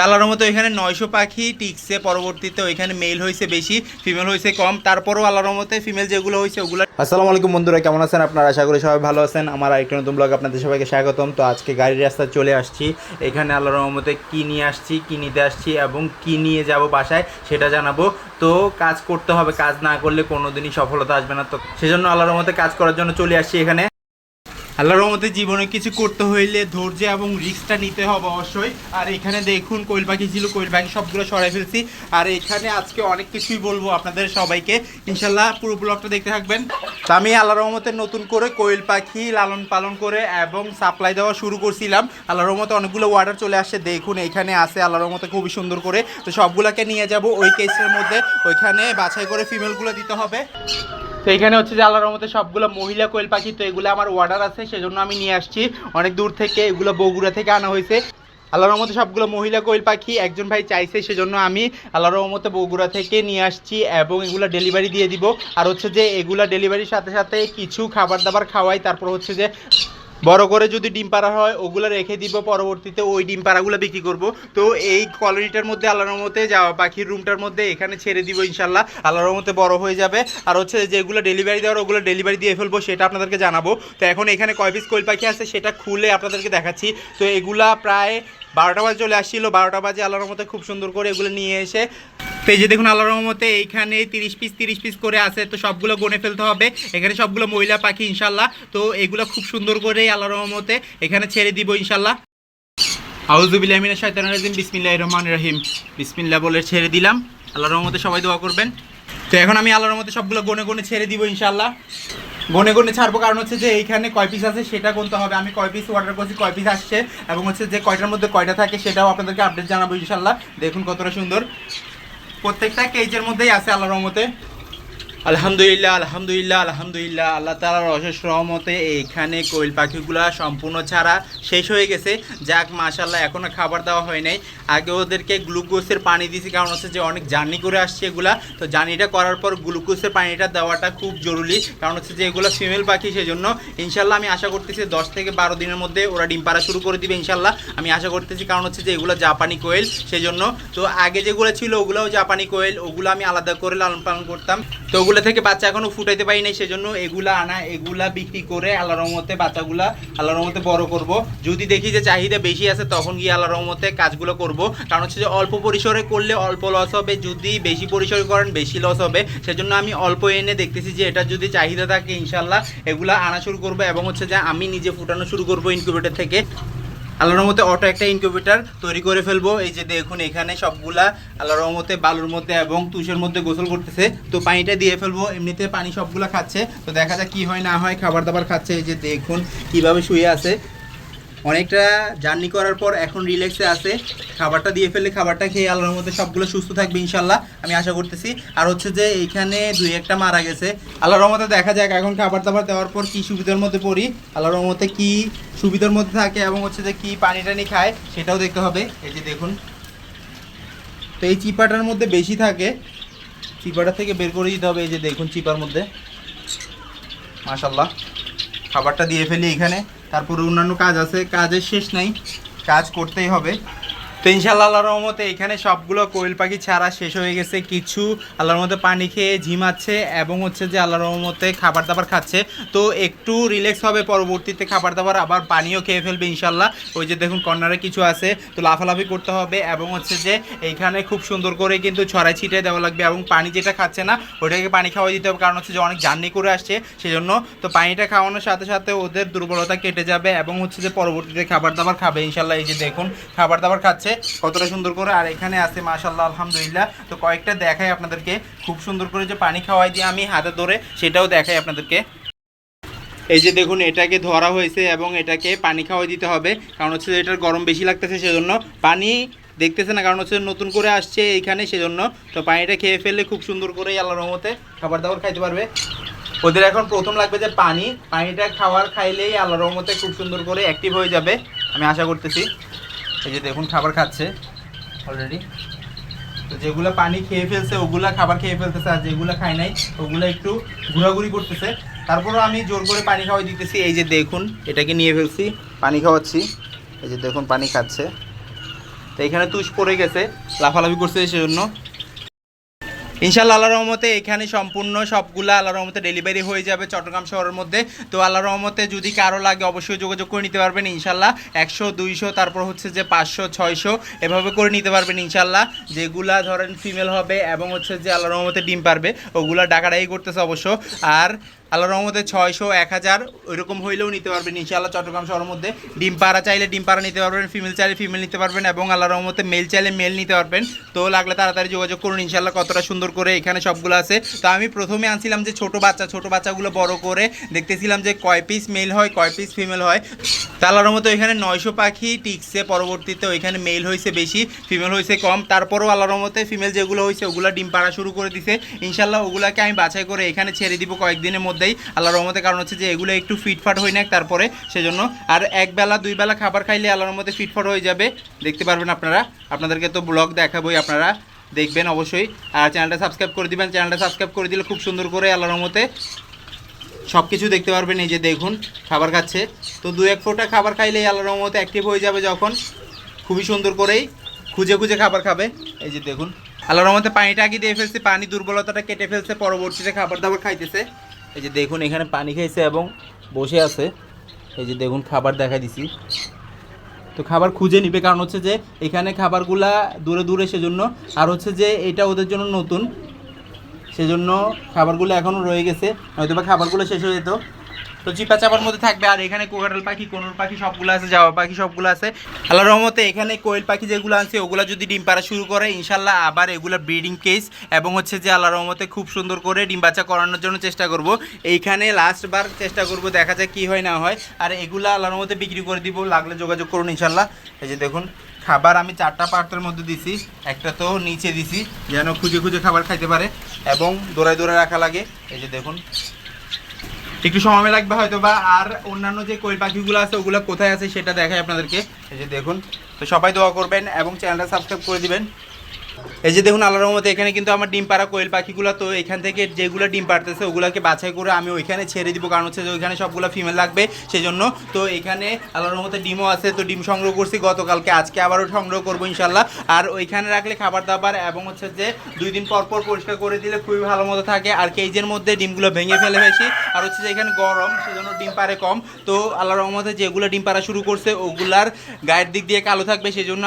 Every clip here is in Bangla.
তালার মতো এখানে নয়শো পাখি টিকছে, পরবর্তীতে ওইখানে মেল হয়েছে বেশি ফিমেল হয়েছে কম। তারপরও আল্লাহর মতে ফিমেল যেগুলো হয়েছে ওগুলো আসসালামু আলাইকুম বন্ধুরা, কেমন আছেন আপনারা? আশা করি সবাই ভালো আছেন। আমার আরেকটা নতুন ব্লগ আপনাদের সবাইকে স্বাগতম। তো আজকে গাড়ির রাস্তায় চলে আসছি। এখানে আল্লাহর রহমতে কী নিয়ে আসছি, কী নিতে আসছি এবং কী নিয়ে যাব বাসায় সেটা জানাব। তো কাজ করতে হবে, কাজ না করলে কোনোদিনই সফলতা আসবে না। তো সেজন্য আল্লাহর মতে কাজ করার জন্য চলে আসছি এখানে। আল্লাহর রহমতে জীবনে কিছু করতে হইলে ধৈর্য এবং রিস্কটা নিতে হবে অবশ্যই। আর এখানে দেখুন, কোয়েল পাখি ছিল, কোয়েল পাখি সবগুলো সরাই ফেলছি। আর এখানে আজকে অনেক কিছুই বলব আপনাদের সবাইকে। ইনশাল্লাহ পুরো ব্লগটা দেখতে থাকবেন। তো আমি আল্লাহ রহমতে নতুন করে কোয়েল পাখি লালন পালন করে এবং সাপ্লাই দেওয়া শুরু করছিলাম। আল্লাহ রহমতে অনেকগুলো অর্ডার চলে আসে। দেখুন, এখানে আছে আল্লাহ রহমতে খুবই সুন্দর করে। তো সবগুলোকে নিয়ে যাব ওই কেসের মধ্যে। ওইখানে বাছাই করে ফিমেলগুলো দিতে হবে। তো এখানে হচ্ছে যে আল্লাহর রহমতে সবগুলো মহিলা কোয়েল পাখি, তো এগুলো আমার অর্ডার আছে, সেজন্য আমি নিয়ে আসছি। অনেক দূর থেকে এগুলো বগুড়া থেকে আনা হয়েছে। আল্লাহর রহমতে সবগুলো মহিলা কোয়েল পাখি একজন ভাই চাইছে, সেজন্য আমি আল্লাহর রহমতে বগুড়া থেকে নিয়ে আসছি এবং এগুলো ডেলিভারি দিয়ে দিব। আর হচ্ছে যে এগুলো ডেলিভারির সাথে সাথে কিছু খাবার দাবার খাওয়াই, তারপর হচ্ছে যে বড় করে যদি ডিম পাড়া হয়, ওগুলো রেখে দিব, পরবর্তীতে ওই ডিম পাড়াগুলো বিক্রি করব। তো এই কলোনিটার মধ্যে আল্লাহর রহমতে যাওয়া পাখির রুমটার মধ্যে এখানে ছেড়ে দিব ইনশাল্লাহ আল্লাহর রহমতে বড় হয়ে যাবে। আর হচ্ছে যেগুলো ডেলিভারি দেওয়ার, ওগুলো ডেলিভারি দিয়ে ফেলব, সেটা আপনাদেরকে জানাব। তো এখন এখানে কয় পিস কোয়েল পাখি আছে, সেটা খুলে আপনাদেরকে দেখাচ্ছি। তো এগুলা প্রায় বারোটা বাজে চলে আসছিল, বারোটা বাজে আল্লাহর রহমতে খুব সুন্দর করে এগুলো নিয়ে এসে, তো এই যে দেখুন আল্লাহর রহমতে এইখানে তিরিশ পিস তিরিশ পিস করে আছে, তো সবগুলো গনে ফেলতে হবে, এখানে সবগুলো মহিলা পাখি ইনশাল্লাহ, তো এগুলো খুব সুন্দর করে আল্লাহর রহমতে এখানে ছেড়ে দিব ইনশাল্লাহ। আউজুবিল্লাহমিনা শয়তান রাজিম বিসমিল্লাহ রহমান রহিম। বিসমিল্লাহ বলে ছেড়ে দিলাম, আল্লাহর রহমতে সবাই দোয়া করবেন। তো এখন আমি আল্লাহর রহমতে সবগুলো গনে গনে ছেড়ে দিব ইনশাল্লাহ। গনে গনে ছাড়বো, কারণ হচ্ছে যে এইখানে কয় পিস আছে সেটা গুনতে হবে। আমি কয় পিস অর্ডার করছি, কয় পিস আসছে, এবং হচ্ছে যে কয়টার মধ্যে কয়টা থাকে সেটাও আপনাদেরকে আপডেট জানাব ইনশাল্লাহ দেখুন কতটা সুন্দর। প্রত্যেকটা কেজের মধ্যেই আছে আল্লাহ রহমতে। আলহামদুলিল্লাহ আলহামদুলিল্লাহ আলহামদুলিল্লাহ। আল্লাহ তালার অশেষ রহমতে এইখানে কোয়েল পাখিগুলো সম্পূর্ণ ছাড়া শেষ হয়ে গেছে। যাক মাশাল্লাহ এখনও খাবার দেওয়া হয় নাই। আগে ওদেরকে গ্লুকোজের পানি দিয়েছি, কারণ হচ্ছে যে অনেক জার্নি করে আসছে এগুলা। তো জার্নিটা করার পর গ্লুকোজের পানিটা দেওয়াটা খুব জরুরি, কারণ হচ্ছে যে এগুলো ফিমেল পাখি সেজন্য। ইনশাল্লাহ আমি আশা করতেছি দশ থেকে বারো দিনের মধ্যে ওরা ডিম পাড়া শুরু করে দিবে ইনশাল্লাহ আমি আশা করতেছি, কারণ হচ্ছে যে এগুলো জাপানি কোয়েল সেজন্য। তো আগে যেগুলো ছিল ওগুলোও জাপানি কোয়েল, ওগুলো আমি আলাদা করে লালন পালন করতাম। তো ওগুলো থেকে বাচ্চা এখনও ফুটাইতে পারি নাই, সেজন্য এগুলা আনা, এগুলা বিক্রি করে আল্লাহ রহমতে বাচ্চাগুলা আল্লাহ রহমতে বড় করব। যদি দেখি যে চাহিদা বেশি আছে, তখন গিয়ে আল্লাহ রহমতে কাজগুলো করব। কারণ হচ্ছে যে অল্প পরিসরে করলে অল্প লস হবে, যদি বেশি পরিসরে করেন, বেশি লস হবে। সেজন্য আমি অল্প এনে দেখতেছি যে এটা যদি চাহিদা থাকে ইনশাল্লাহ এগুলা আনা শুরু করব এবং হচ্ছে যে আমি নিজে ফুটানো শুরু করব ইনকিউবেটর থেকে। আল্লাহর মতে অটো একটা ইনকিউবেটার তৈরি করে ফেলব। এই যে দেখুন এখানে সবগুলা আল্লাহর রহমতে বালুর মধ্যে এবং তুষের মধ্যে গোসল করতেছে। তো পানিটা দিয়ে ফেলব, এমনিতে পানি সবগুলা খাচ্ছে। তো দেখা যাক কি হয় না হয় খাবার দাবার খাচ্ছে। এই যে দেখুন কীভাবে শুয়ে আছে। অনেকটা জার্নি করার পর এখন রিল্যাক্সে আছে। খাবারটা দিয়ে ফেললে খাবারটা খেয়ে আল্লাহর মধ্যে সবগুলো সুস্থ থাকবে ইনশাল্লাহ আমি আশা করতেছি। আর হচ্ছে যে এইখানে দুই একটা মারা গেছে। আল্লাহর রহমতে দেখা যাক এখন খাবার দাবার দেওয়ার পর কি সুবিধার মধ্যে পড়ি, আল্লাহর রহমতে কি সুবিধার মধ্যে থাকে এবং হচ্ছে যে কি পানি টানি খায়, সেটাও দেখতে হবে। এই যে দেখুন। তো এই চিপাটার মধ্যে বেশি থাকে। চিপাটা থেকে বের করে দিতে হবে। এই যে দেখুন চিপার মধ্যে। মাশাল্লাহ খাবারটা দিয়ে ফেলি এখানে। তারপরে অন্যান্য কাজ আছে কাজের শেষ নাই কাজ করতেই হবে। তো ইনশাল্লাহ আল্লাহর রহমতে এখানে সবগুলো কোয়েল পাখি ছাড়া শেষ হয়ে গেছে। কিছু আল্লাহর মধ্যে পানি খেয়ে ঝিমাচ্ছে এবং হচ্ছে যে আল্লাহর রহমতে খাবার দাবার খাচ্ছে। তো একটু রিল্যাক্স হবে, পরবর্তীতে খাবার দাবার আবার পানিও খেয়ে ফেলবে ইনশাল্লাহ ওই যে দেখুন কর্নারে কিছু আছে, তো লাফালাফি করতে হবে এবং হচ্ছে যে এইখানে খুব সুন্দর করে কিন্তু ছড়াই ছিটিয়ে দেওয়া লাগবে এবং পানি যেটা খাচ্ছে না ওটাকে পানি খাওয়াই দিতে হবে। কারণ হচ্ছে যে অনেক জার্নি করে আসছে, সেজন্য তো পানিটা খাওয়ানোর সাথে সাথে ওদের দুর্বলতা কেটে যাবে এবং হচ্ছে যে পরবর্তীতে খাবার দাবার খাবে ইনশাল্লাহ এই যে দেখুন, খাবার দাবার খাচ্ছে। কতটা সুন্দর করে। আর এখানে আছে মাশাল্লাহ আলহামদুলিল্লাহ। তো কয়েকটা দেখাই আপনাদেরকে। খুব সুন্দর করে যে পানি খাওয়াই দিয়ে আমি হাতে ধরে সেটাও দেখাই আপনাদেরকে। এই যে দেখুন, এটাকে ধরা হয়েছে এবং এটাকে পানি খাওয়াই দিতে হবে। কারণ হচ্ছে এটার গরম বেশি লাগতেছে সেজন্য। পানি দেখতেছে না, কারণ হচ্ছে নতুন করে আসছে এইখানে সেজন্য। তো পানিটা খেয়ে ফেললে খুব সুন্দর করে আল্লাহ রহমতে খাবার দাবার খাইতে পারবে। ওদের এখন প্রথম লাগবে যে পানি। পানিটা খাওয়ার খাইলেই আল্লাহ রহমতে খুব সুন্দর করে অ্যাক্টিভ হয়ে যাবে, আমি আশা করতেছি। এই যে দেখুন খাবার খাচ্ছে অলরেডি তো যেগুলো পানি খেয়ে ফেলছে, ওগুলো খাবার খেয়ে ফেলতেছে, আর যেগুলো খায় নাই, ওগুলো একটু ঘোরাঘুরি করতেছে। তারপরও আমি জোর করে পানি খাওয়াই দিতেছি। এই যে দেখুন, এটাকে নিয়ে ফেলছি, পানি খাওয়াচ্ছি। এই যে দেখুন, পানি খাচ্ছে। তো এখানে তুষ পড়ে গেছে, লাফালাফি করছে সেজন্য ইনশাল্লাহ আল্লাহ রহমতে এখানে সম্পূর্ণ সবগুলো আল্লাহ রহমতে ডেলিভারি হয়ে যাবে চট্টগ্রাম শহরের মধ্যে। তো আল্লাহ রহমতে যদি কারও লাগে অবশ্যই যোগাযোগ করে নিতে পারবেন ইনশাল্লাহ একশো, দুইশো, তারপর হচ্ছে যে পাঁচশো, ছয়শো এভাবে করে নিতে পারবেন ইনশাল্লাহ যেগুলা ধরেন ফিমেল হবে এবং হচ্ছে যে আল্লাহ রহমতে ডিম পারবে, ওগুলা ডাকাডাই করতেছে অবশ্য। আর আল্লাহ রহমতে ছয়শো, এক হাজার, ওইরকম হইলেও নিতে পারবেন ইনশাআল্লাহ চট্টগ্রাম শহরের মধ্যে। ডিম পাড়া চাইলে ডিম পাড়া নিতে পারবেন, ফিমেল চাইলে ফিমেল নিতে পারবেন এবং আল্লাহ রহমতে মেল চাইলে মেল নিতে পারবেন। তো লাগলে তাড়াতাড়ি যোগাযোগ করুন, ইনশাআল্লাহ কতটা সুন্দর করে এখানে সবগুলো আছে। তো আমি প্রথমে আনছিলাম যে ছোট বাচ্চা, ছোট বাচ্চাগুলো বড় করে দেখতেছিলাম যে কয় পিস মেল হয়, কয় পিস ফিমেল হয়। তা আল্লাহর মতো এখানে নয়শো পাখি টিকছে, পরবর্তীতে ওইখানে মেল হয়েছে বেশি ফিমেল হয়েছে কম। তারপরও আল্লাহর মতে ফিমেল যেগুলো হয়েছে ওগুলো ডিম পাড়া শুরু করে দিছে। ইনশাল্লাহ ওগুলাকে আমি বাছাই করে এখানে ছেড়ে দিব কয়েকদিনের মধ্যেই আল্লাহর রহমতে কারণ হচ্ছে যে এগুলো একটু ফিটফাট হয়ে না তারপরে, সেজন্য। আর এক বেলা, দুই বেলা খাবার খাইলে আল্লাহর মধ্যে ফিটফাট হয়ে যাবে। দেখতে পারবেন আপনারা। আপনাদেরকে তো ব্লগ দেখাবোই, আপনারা দেখবেন অবশ্যই। আর চ্যানেলটা সাবস্ক্রাইব করে দিবেন। চ্যানেলটা সাবস্ক্রাইব করে দিলে খুব সুন্দর করে আল্লাহর রহমতে সব কিছু দেখতে পারবেন। এই যে দেখুন, খাবার খাচ্ছে। তো দু এক ফোঁটা খাবার খাইলেই আল্লাহর রহমতে অ্যাক্টিভ হয়ে যাবে যখন। খুবই সুন্দর করেই খুঁজে খুঁজে খাবার খাবে। এই যে দেখুন, আল্লাহর রহমতে পানিটা আগে দিয়ে ফেলছে। পানি দুর্বলতাটা কেটে ফেলছে। পরবর্তীতে খাবার দাবার খাইতেছে। এই যে দেখুন, এখানে পানি খাইছে এবং বসে আছে। এই যে দেখুন, খাবার দেখা দিছি। তো খাবার খুঁজে নিবে, কারণ হচ্ছে যে এখানে খাবারগুলা দূরে দূরে সেজন্য, আর হচ্ছে যে এটা ওদের জন্য নতুন। সেজন্য খাবারগুলো এখনও রয়ে গেছে হয়তো বা খাবারগুলো শেষ হয়ে যেত। তো চিপা চাপার মধ্যে থাকবে, আর এখানে কোকাটাল পাখি, কোনোর পাখি, সবগুলো আছে জাওয়া পাখি সবগুলো আছে। আল্লাহ রহমতে এখানে কোয়েল পাখি যেগুলো আছে ওগুলো যদি ডিম পাড়া শুরু করে ইনশাল্লাহ আবার এগুলো ব্রিডিং কেস এবং হচ্ছে যে আল্লাহ রহমতে খুব সুন্দর করে ডিম বাচ্চা করানোর জন্য চেষ্টা করব। এইখানে লাস্ট বার চেষ্টা করব, দেখা যায় কি হয় না হয়। আর এগুলো আল্লাহ রহমতে বিক্রি করে দিব, লাগলে যোগাযোগ করুন ইনশাল্লাহ এই যে দেখুন, খাবার আমি চারটা পাত্রের মধ্যে দিছি, একটা তো নিচে দিছি, যেন খুঁজে খুঁজে খাবার খাইতে পারে এবং দৌড়ায় দৌড়ায় রাখা লাগে। এই যে দেখুন একটু সময় লাগবে হয়তো বা আর অন্যান্য যে কোয়েল পাখিগুলো আছে, ওগুলো কোথায় আছে সেটা দেখায় আপনাদেরকে। এই যে দেখুন, তো সবাই দোয়া করবেন এবং চ্যানেলটা সাবস্ক্রাইব করে দিবেন। এই যে দেখুন, আল্লাহর রহমতে এখানে কিন্তু আমার ডিম পাড়া কোয়েল পাখিগুলো, তো এখান থেকে যেগুলো ডিম পাড়তেছে ওগুলোকে বাছাই করে আমি ওইখানে ছেড়ে দিব। কারণ হচ্ছে যে ওইখানে সবগুলো ফিমেল লাগবে সেই জন্য তো এখানে আল্লাহর রহমতে ডিমও আছে, তো ডিম সংগ্রহ করছি। গতকালকে আজকে আবারও সংগ্রহ করব ইনশাল্লাহ আর ওইখানে রাখলে খাবার দাবার এবং হচ্ছে যে দুই দিন পর পর পরিষ্কার করে দিলে খুবই ভালো মতো থাকে। আর কেজের মধ্যে ডিমগুলো ভেঙে ফেলে বেশি। আর হচ্ছে যে এখানে গরম, সেজন্য ডিম পারে কম। তো আল্লাহর রহমতে যেগুলো ডিম পাড়া শুরু করছে, ওগুলার গায়ের দিক দিয়ে কালো থাকবে সেই জন্য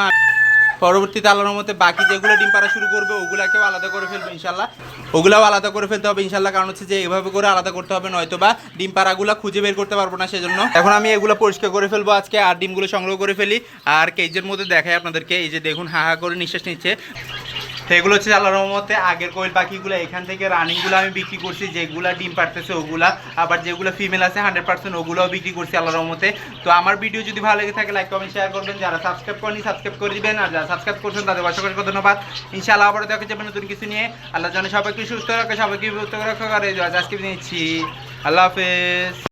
পরবর্তীতে আল্লাহর মধ্যে বাকি যেগুলো ডিম পাড়া শুরু করবে, ওগুলাকেও আলাদা করে ফেলবে ইনশাল্লাহ ওগুলাও আলাদা করে ফেলতে হবে ইনশাল্লাহ কারণ হচ্ছে যে এভাবে করে আলাদা করতে হবে নয়তো বা ডিম পাড়াগুলো খুঁজে বের করতে পারব না সেজন্য। এখন আমি এগুলো পরিষ্কার করে ফেলব আজকে, আর ডিমগুলো সংগ্রহ করে ফেলি। আর কেজের মধ্যে দেখাই আপনাদেরকে, এই যে দেখুন, হা হা করে নিঃশ্বাস নিচ্ছে। তো এগুলো হচ্ছে আল্লাহর রহমতে আগের কোয়েল পাখিগুলো, এখান থেকে রানিংগুলো আমি বিক্রি করছি, যেগুলো ডিম পারতেছে ওগুলা, আবার যেগুলো ফিমেল আছে হান্ড্রেড পার্সেন্ট ওগুলোও বিক্রি করছি আল্লাহর রহমতে। তো আমার ভিডিও যদি ভালো লেগে থাকে লাইক কমেন্ট শেয়ার করবেন। যারা সাবস্ক্রাইব করেনি সাবস্ক্রাইব করে দিবেন, আর যারা সাবস্ক্রাইব করছেন, তাদের অসংখ্য ধন্যবাদ। ইনশাআল্লাহ আবার দেখা যাবে নতুন কিছু নিয়ে। আল্লাহ জানে সবাইকে সুস্থ রাখে সবাইকে বিরত রাখা করে আজকে নিচ্ছি। আল্লাহ হাফেজ।